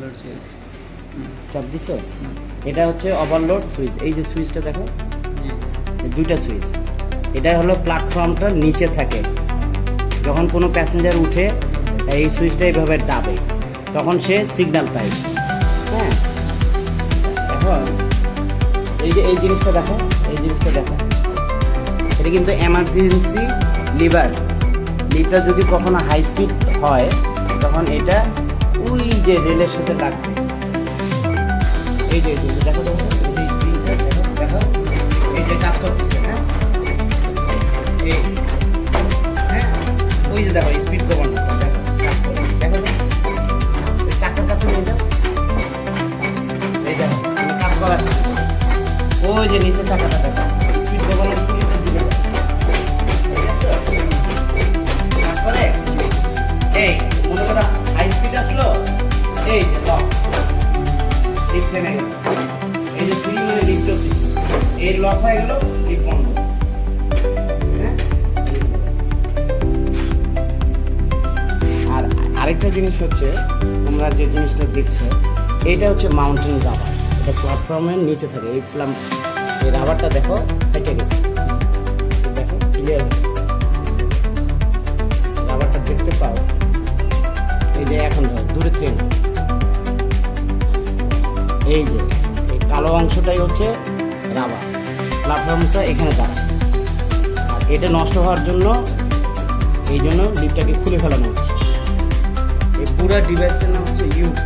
Overload switch চাপ দিছো? এটা হচ্ছে ওভারলোড সুইচ এই যে সুইচটা দেখো দুইটা সুইচ এটা হলো প্ল্যাটফর্মটার নিচে থাকে। যখন কোনো প্যাসেঞ্জার উঠে এই সুইচটা এইভাবে দাবে তখন সে সিগন্যাল পায়। হ্যাঁ? এখন এই যে এই জিনিসটা দেখো এই জিনিসটা দেখো। এটা কিন্তু এমার্জেন্সি লিভার লিভারটা যদি কখনো হাই স্পিড হয় তখন এটা ওই যে রেলের সাথে লাগবে। এই যে দেখো দেখো এই স্প্রিংটা দেখো এই যে কাজ করতেছে হ্যাঁ? এই হ্যাঁ? ওই যে দেখো স্পিড কমানো ওই যে নিচে চাকাটা, দেখো স্পিড কমানো এই লক হয়ে লিফট বন্ধ। হ্যাঁ? আর আরেকটা জিনিস হচ্ছে, তোমরা যে জিনিসটা দেখছ, এটা হচ্ছে মাউন্টেন রাবার এটা প্ল্যাটফর্মের নিচে থাকে। এই প্লাম এই রাবারটা দেখো, ফেটে গেছে। দেখো ক্লিয়ার রাবারটা দেখতে পাও। এই যে এখন ধরো, দূরে থেকে এই যে। এই কালো অংশটাই হচ্ছে রাবার। প্ল্যাটফর্মটা এখানে দাঁড়ায়। আর এটা নষ্ট হওয়ার জন্য এই জন্য ডিপটাকে খুলে ফেলানো হচ্ছে। এই পুরো ডিভাইসটার নাম হচ্ছে ইউক